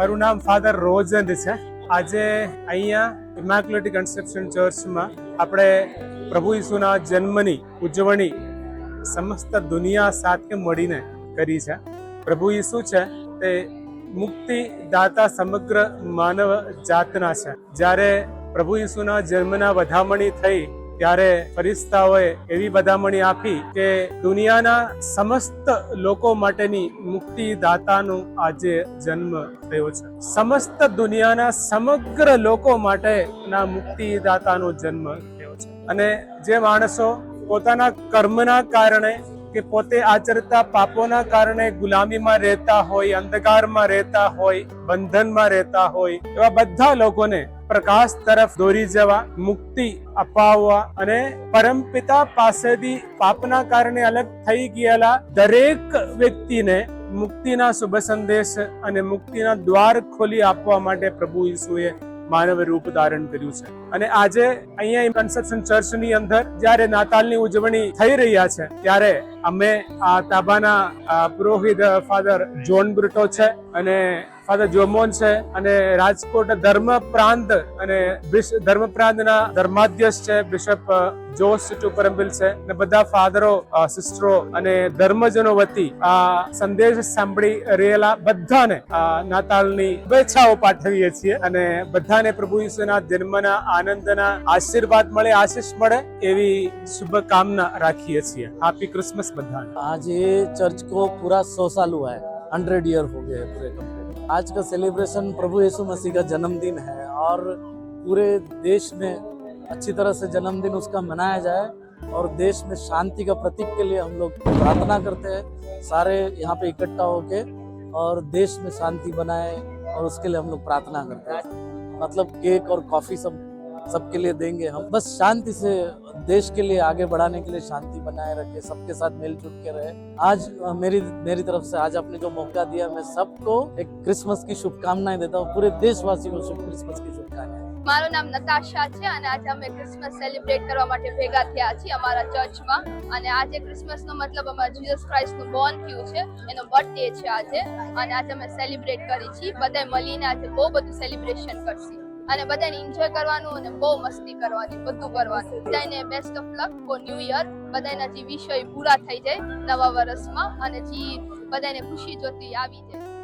મારું નામ ફાધર રોજંદ છે. આજે અહીંયા ઇમાક્યુલેટી કન્સેપ્શન ચર્ચમાં આપણે પ્રભુ ઈસુના જન્મની, ઉજવણી સમસ્ત દુનિયા સાથે મળીને કરી છે. પ્રભુ ઈસુ છે તે મુક્તિ દાતા સમગ્ર માનવ જાતના છે. જ્યારે પ્રભુ ઈસુના જન્મના વધામણી થઈ ત્યારે ફરિસ્તાઓએ એવી બધામણી આપી કે દુનિયાના સમસ્ત લોકો માટેની મુક્તિ દાતાનો આજે જન્મ થયો છે. સમસ્ત દુનિયાના સમગ્ર લોકો માટેના મુક્તિ દાતાનો જન્મ થયો છે. અને જે માણસો પોતાના કર્મના કારણે કે પોતે આચરતા પાપોના કારણે ગુલામીમાં રહેતા હોય, અંધકારમાં રહેતા હોય, બંધનમાં રહેતા હોય એવા બધા લોકોને પ્રકાશ તરફ દોરી જવા, મુક્તિ અપાવવા અને પરમપિતા પાસેથી પાપના કારણે અલગ થઈ ગયેલા દરેક વ્યક્તિને મુક્તિના શુભ સંદેશ અને મુક્તિના દ્વાર ખોલી આપવા માટે પ્રભુ ઈસુએ માનવ રૂપ ધારણ કર્યું છે. અને આજે અહીંયા કન્સેપ્શન ચર્ચની અંદર જ્યારે નાતાલની ઉજવણી થઈ રહ્યા છે, ત્યારે અમે આ તાબાના પુરોહિત ફાધર જોન બ્રુટો છે અને ફાધર જોમોન છે અને રાજકોટ ધર્મ પ્રાંત અને બિશ- ધર્મ પ્રાંતના ધર્માધ્યક્ષ છે બિશપ જોસ ટુપરમ્બિલ છે અને બધા ફાધરો અ, સિસ્ટરો અને ધર્મજનો વતી આ સંદેશ સાંભળી રહેલા બધાને આ નાતાલની શુભેચ્છાઓ પાઠવીએ છીએ અને બધાને પ્રભુ ઈસુના જન્મના આનંદના આશીર્વાદ મળે આશીષ મળે એવી શુભકામના રાખીએ છીએ હેપી ક્રિસમસ બધાને आज ये चर्च को पूरा सौ साल हुआ है हंड्रेड ईयर हो गए हैं पूरे कंप्लीट आज का सेलिब्रेशन प्रभु यीशु मसीह का जन्मदिन है और पूरे देश में अच्छी तरह से जन्मदिन उसका मनाया जाए और देश में शांति का प्रतीक के लिए हम लोग प्रार्थना करते हैं, सारे यहाँ पे इकट्ठा होके और देश में शांति बनाए और उसके लिए हम लोग प्रार्थना करते हैं। मतलब केक और कॉफ़ी सब सबके लिए देंगे हम बस शांति से देश के लिए आगे बढ़ाने के लिए शांति बनाए रखे सबके साथ मिलजुल के रहे आज अ, मेरी मेरी तरफ से आज आपने जो मौका दिया मैं सबको एक क्रिसमस की शुभकामनाएं देता हूँ पूरे देशवासियों को शुभ क्रिसमस की शुभकामनाएं મારું નામ નતાશા છે અને આજે અમે ક્રિસમસ સેલિબ્રેટ કરવા માટે ભેગા થયા છીએ અમારા ચર્ચમાં અને આજે ક્રિસમસનો મતલબ અમારા જીસસ ક્રાઇસ્ટનું બોર્ન થયું છે એનો બર્થડે છે આજે અને આજે અમે સેલિબ્રેટ કરી છીએ બધાએ મળીને આજે બહુ બધું સેલિબ્રેશન કરશી અને બધાને એન્જોય કરવાનું અને બહુ મસ્તી કરવાની, બધું કરવાનું. બધાને best of luck for new year બધાના જે વિષય પૂરા થઈ જાય નવા વર્ષમાં અને જે બધાને ખુશી જોતી આવી જાય.